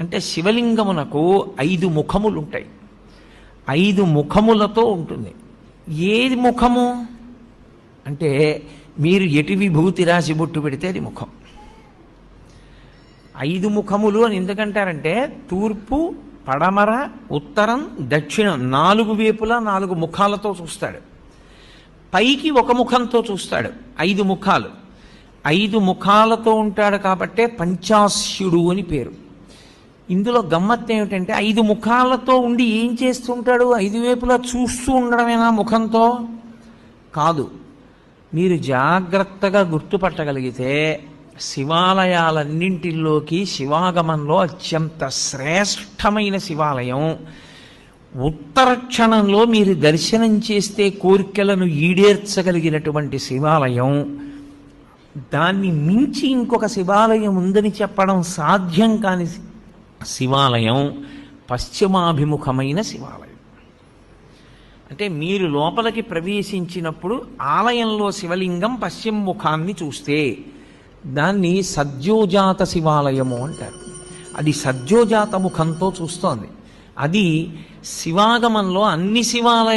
అంటే శివలింగమునకు ఐదు ముఖములు ఉంటాయి ఐదు ముఖములతో ఉంటుంది. ఏది ముఖము? అంటే మీరు ఎటు విభూతి రాసి బొట్టు పెడితే అది ముఖం. ఐదు ముఖములు అని ఎందుకంటారంటే తూర్పు పడమర ఉత్తరం దక్షిణం నాలుగు వైపులా నాలుగు ముఖాలతో చూస్తాడు. పైకి ఒక ముఖంతో చూస్తాడు. ఐదు ముఖాలు. ఐదు ముఖాలతో ఉంటాడు కాబట్టే పంచాస్యుడు అని పేరు. ఇందులో గమ్మత్తు ఏమిటంటే ఐదు ముఖాలతో ఉండి ఏం చేస్తుంటాడు? ఐదు వైపులా చూస్తూ ఉండడమేనా ముఖంతో? కాదు. మీరు జాగ్రత్తగా గుర్తుపట్టగలిగితే శివాలయాలన్నింటిలోకి శివాగమంలో అత్యంత శ్రేష్టమైన శివాలయం. ఉత్తర క్షణంలో మీరు దర్శనం చేస్తే కోరికలను ఈడేర్చగలిగినటువంటి శివాలయం. దాన్ని మించి ఇంకొక శివాలయం ఉందని చెప్పడం సాధ్యం కాని శివాలయం పశ్చిమాభిముఖమైన శివాలయం. అంటే మీరు లోపలికి ప్రవేశించినప్పుడు ఆలయంలో శివలింగం పశ్చిమ ముఖాన్ని చూస్తే దాన్ని సద్యోజాత శివాలయము అంటారు. అది సద్యోజాత ముఖంతో చూస్తోంది. అది శివాగమంలో అన్ని శివాలయ